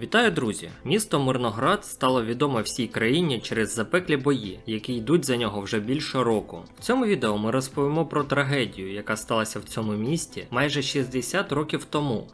Вітаю, друзі! Місто Мирноград стало відоме всій країні через запеклі бої, які йдуть за нього вже більше року. В цьому відео ми розповімо про трагедію, яка сталася в цьому місті майже 60 років тому.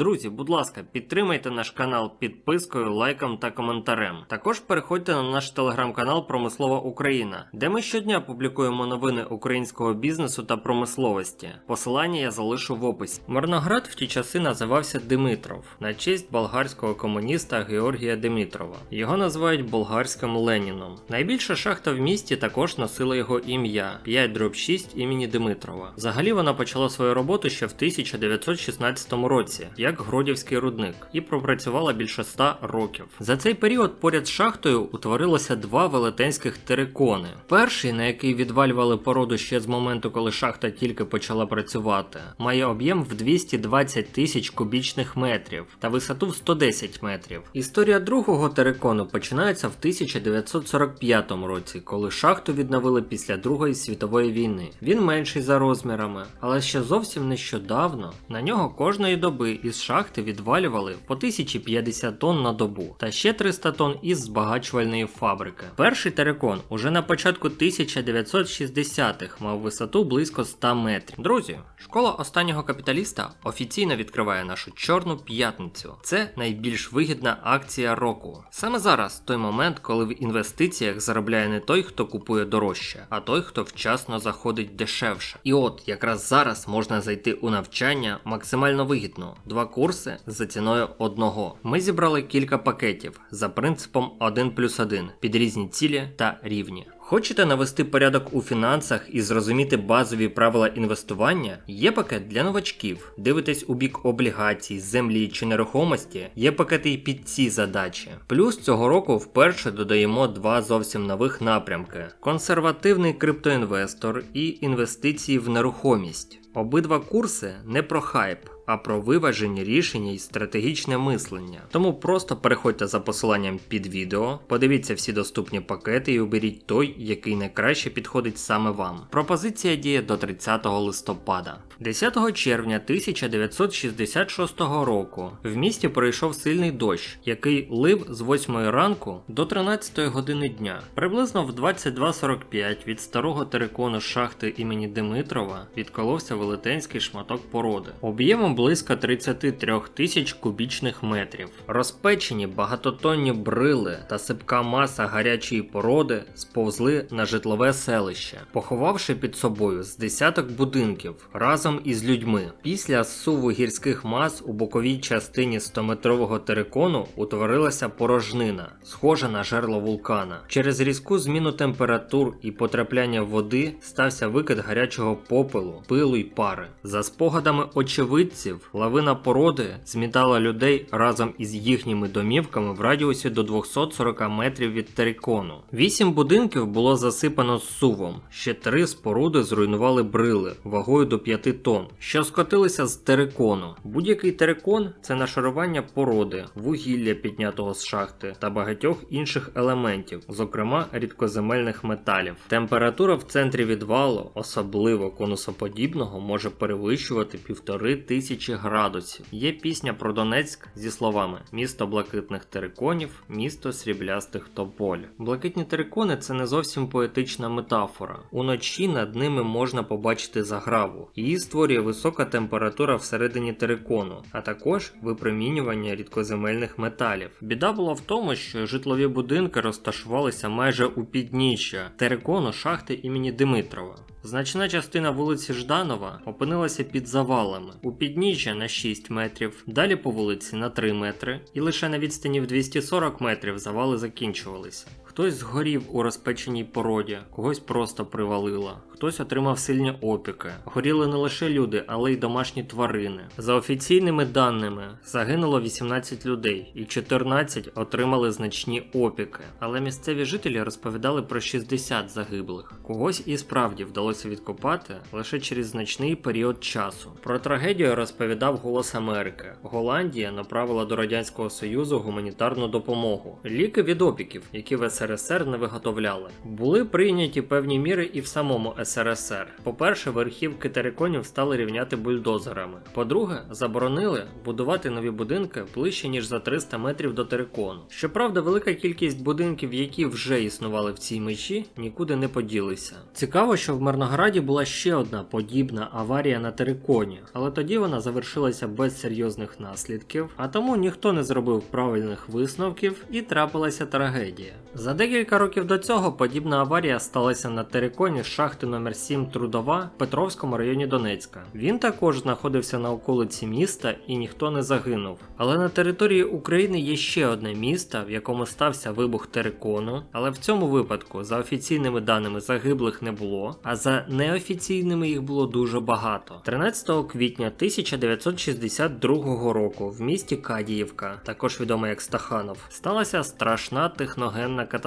Друзі, будь ласка, підтримайте наш канал підпискою, лайком та коментарем. Також переходьте на наш телеграм-канал Промислова Україна, де ми щодня публікуємо новини українського бізнесу та промисловості. Посилання я залишу в описі. Мирноград в ті часи називався Димитров на честь болгарського комуніста Георгія Димитрова. Його називають болгарським Леніном. Найбільша шахта в місті також носила його ім'я 5 дроб 6 імені Димитрова. Взагалі вона почала свою роботу ще в 1916 році як Гродівський рудник і пропрацювала більше 100 років. За цей період поряд з шахтою утворилося два велетенських терикони. Перший, на який відвалювали породу ще з моменту, коли шахта тільки почала працювати, має об'єм в 220 тисяч кубічних метрів та висоту в 110 метрів. Історія другого терикону починається в 1945 році, коли шахту відновили після Другої світової війни. Він менший за розмірами, але ще зовсім нещодавно на нього кожної доби із шахти відвалювали по 1050 тонн на добу та ще 300 тонн із збагачувальної фабрики. Перший терикон уже на початку 1960-х мав висоту близько 100 метрів. Друзі, школа останнього капіталіста офіційно відкриває нашу чорну п'ятницю. Це найбільш вигідна акція року. Саме зараз той момент, коли в інвестиціях заробляє не той, хто купує дорожче, а той, хто вчасно заходить дешевше. І от якраз зараз можна зайти у навчання максимально вигідно. Два курси за ціною одного. Ми зібрали кілька пакетів за принципом 1 плюс 1 під різні цілі та рівні. Хочете навести порядок у фінансах і зрозуміти базові правила інвестування? Є пакет для новачків. Дивитесь у бік облігацій, землі чи нерухомості. Є пакети і під ці задачі. Плюс цього року вперше додаємо два зовсім нових напрямки: консервативний криптоінвестор і інвестиції в нерухомість. Обидва курси не про хайп, а про виважені рішення і стратегічне мислення. Тому просто переходьте за посиланням під відео, подивіться всі доступні пакети і оберіть той, який найкраще підходить саме вам. Пропозиція діє до 30 листопада. 10 червня 1966 року в місті пройшов сильний дощ, який лив з 8 ранку до 13 години дня. Приблизно в 22.45 від старого терикону шахти імені Димитрова відколовся велетенський шматок породи. Об'ємом близько 33 тисяч кубічних метрів. Розпечені багатотонні брили та сипка маса гарячої породи сповзли на житлове селище, поховавши під собою з десяток будинків разом із людьми. Після зсуву гірських мас у боковій частині 100-метрового терикону утворилася порожнина, схожа на жерло вулкана. Через різку зміну температур і потрапляння води стався викид гарячого попелу, пилу й пари. За спогадами очевидців, лавина породи змітала людей разом із їхніми домівками в радіусі до 240 метрів від терикону. Вісім будинків було засипано зсувом, ще три споруди зруйнували брили вагою до 5 тонн, що скотилися з терикону. Будь-який терикон це нашарування породи, вугілля піднятого з шахти та багатьох інших елементів, зокрема рідкоземельних металів. Температура в центрі відвалу, особливо конусоподібного, може перевищувати півтори тисячі градусів. Є пісня про Донецьк зі словами місто блакитних териконів, місто сріблястих тополь. Блакитні терикони це не зовсім поетична метафора. Уночі над ними можна побачити заграву. Її створює висока температура всередині терикону, а також випромінювання рідкоземельних металів. Біда була в тому, що житлові будинки розташувалися майже у підніжжя терикону шахти імені Димитрова. Значна частина вулиці Жданова опинилася під завалами у підніжжя на 6 метрів, далі по вулиці на 3 метри, і лише на відстані в 240 метрів завали закінчувалися. Хтось згорів у розпеченій породі, когось просто привалило, хтось отримав сильні опіки. Горіли не лише люди, але й домашні тварини. За офіційними даними, загинуло 18 людей, і 14 отримали значні опіки. Але місцеві жителі розповідали про 60 загиблих. Когось і справді вдалося відкопати лише через значний період часу. Про трагедію розповідав Голос Америки. Голландія направила до Радянського Союзу гуманітарну допомогу, ліки від опіків, які весело СРСР не виготовляли. Були прийняті певні міри і в самому СРСР. По-перше, верхівки териконів стали рівняти бульдозерами. По-друге, заборонили будувати нові будинки ближче ніж за 300 метрів до терикону. Щоправда, велика кількість будинків, які вже існували в цій межі, нікуди не поділися. Цікаво, що в Мирнограді була ще одна подібна аварія на териконі, але тоді вона завершилася без серйозних наслідків, а тому ніхто не зробив правильних висновків і трапилася трагедія. За декілька років до цього подібна аварія сталася на териконі шахти номер 7 Трудова в Петровському районі Донецька. Він також знаходився на околиці міста і ніхто не загинув. Але на території України є ще одне місто, в якому стався вибух терикону, але в цьому випадку за офіційними даними загиблих не було, а за неофіційними їх було дуже багато. 13 квітня 1962 року в місті Кадіївка, також відома як Стаханов, сталася страшна техногенна катастрофа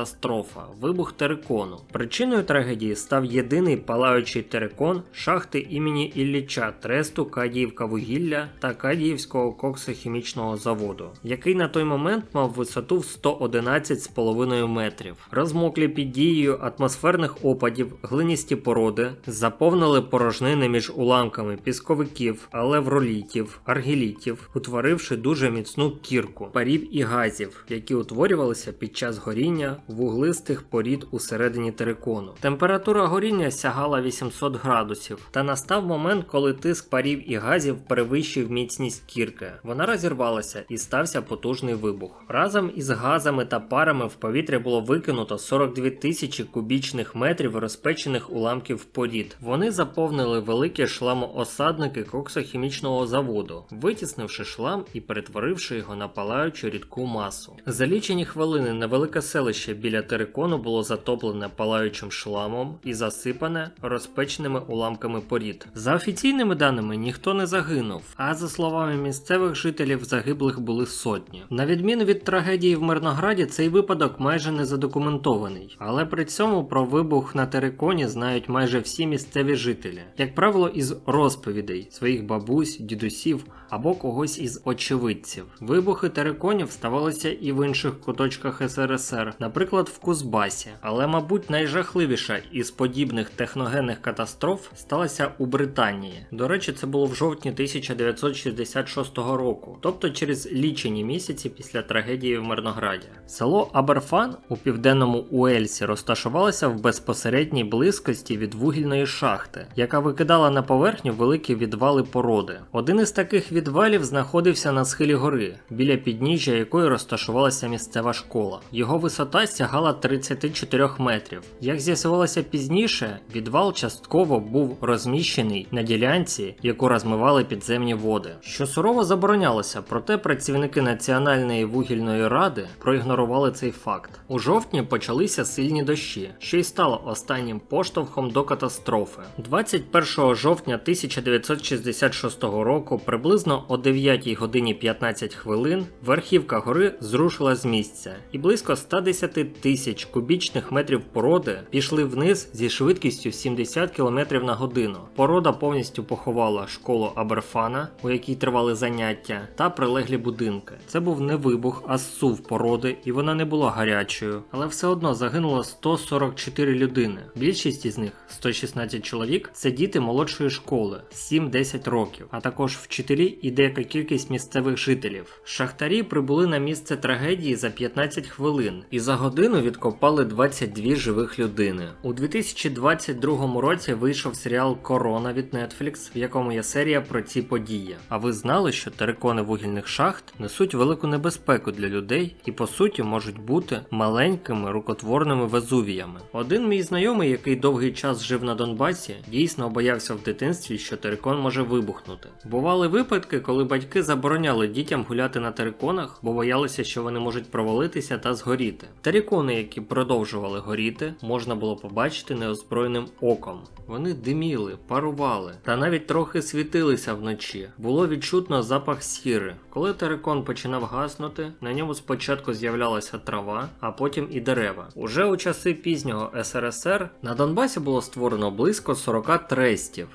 вибух терикону. Причиною трагедії став єдиний палаючий терикон шахти імені Ілліча Тресту Кадіївка вугілля та Кадіївського коксохімічного заводу, який на той момент мав висоту в 111,5 метрів. Розмоклі під дією атмосферних опадів глиністі породи заповнили порожнини між уламками пісковиків, алевролітів, аргілітів, утворивши дуже міцну кірку парів і газів, які утворювалися під час горіння вуглистих порід усередині терикону. Температура горіння сягала 800 градусів, та настав момент, коли тиск парів і газів перевищив міцність кірки. Вона розірвалася і стався потужний вибух. Разом із газами та парами в повітря було викинуто 42 тисячі кубічних метрів розпечених уламків порід. Вони заповнили великі шламоосадники коксохімічного заводу, витіснивши шлам і перетворивши його на палаючу рідку масу. За лічені хвилини невелике селище біля терикону було затоплене палаючим шламом і засипане розпеченими уламками порід. За офіційними даними ніхто не загинув, а за словами місцевих жителів загиблих були сотні. На відміну від трагедії в Мирнограді, цей випадок майже не задокументований, але при цьому про вибух на териконі знають майже всі місцеві жителі, як правило, із розповідей своїх бабусь, дідусів або когось із очевидців. Вибухи териконів ставалися і в інших куточках СРСР, наприклад, в Кузбасі. Але, мабуть, найжахливіша із подібних техногенних катастроф сталася у Британії. До речі, це було в жовтні 1966 року, тобто через лічені місяці після трагедії в Мирнограді. Село Аберфан у південному Уельсі розташувалося в безпосередній близькості від вугільної шахти, яка викидала на поверхню великі відвали породи. Один із таких відвалів знаходився на схилі гори, біля підніжжя якої розташувалася місцева школа. Його висота сягала 34 метрів. Як з'ясувалося пізніше, відвал частково був розміщений на ділянці, яку розмивали підземні води, що сурово заборонялося, проте працівники Національної вугільної ради проігнорували цей факт. У жовтні почалися сильні дощі, що й стало останнім поштовхом до катастрофи. 21 жовтня 1966 року, приблизно о 9 годині 15 хвилин, верхівка гори зрушила з місця, і близько 110 тисяч кубічних метрів породи пішли вниз зі швидкістю 70 км на годину. Порода повністю поховала школу Аберфана, у якій тривали заняття, та прилеглі будинки. Це був не вибух, а зсув породи, і вона не була гарячою, але все одно загинуло 144 людини. Більшість із них 116 чоловік це діти молодшої школи 7-10 років, а також вчителі і деяка кількість місцевих жителів. Шахтарі прибули на місце трагедії за 15 хвилин і за годину відкопали 22 живих людини. У 2022 році вийшов серіал Корона від Netflix, в якому є серія про ці події. А ви знали, що терикони вугільних шахт несуть велику небезпеку для людей і по суті можуть бути маленькими рукотворними везувіями. Один мій знайомий, який довгий час жив на Донбасі, дійсно боявся в дитинстві, що терикон може вибухнути. Бували випадки, коли батьки забороняли дітям гуляти на териконах, бо боялися, що вони можуть провалитися та згоріти. Терикони, які продовжували горіти, можна було побачити неозброєним оком. Вони диміли, парували та навіть трохи світилися вночі. Було відчутно запах сіри. Коли терикон починав гаснути, на ньому спочатку з'являлася трава, а потім і дерева. Уже у часи пізнього СРСР на Донбасі було створено близько 40 трестів.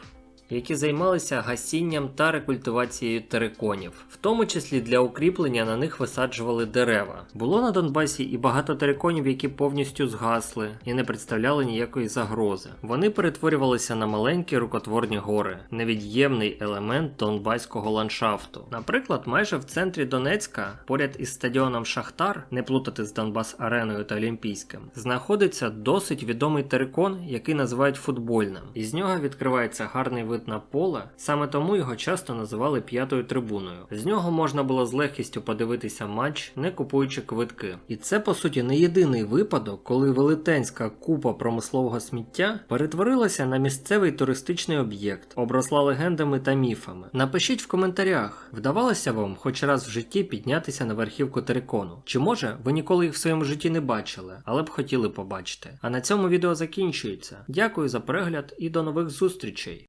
Які займалися гасінням та рекультивацією териконів, в тому числі для укріплення на них висаджували дерева. Було на Донбасі і багато териконів, які повністю згасли і не представляли ніякої загрози. Вони перетворювалися на маленькі рукотворні гори, невід'ємний елемент донбаського ландшафту. Наприклад, майже в центрі Донецька, поряд із стадіоном Шахтар, не плутати з Донбас Ареною та Олімпійським, знаходиться досить відомий терикон, який називають футбольним. Із нього відкривається гарний вид на поле, саме тому його часто називали п'ятою трибуною. З нього можна було з легкістю подивитися матч, не купуючи квитки. І це по суті не єдиний випадок, коли велетенська купа промислового сміття перетворилася на місцевий туристичний об'єкт, обросла легендами та міфами. Напишіть в коментарях, вдавалося вам хоч раз в житті піднятися на верхівку терикону? Чи може ви ніколи їх в своєму житті не бачили, але б хотіли побачити? А на цьому відео закінчується. Дякую за перегляд і до нових зустрічей!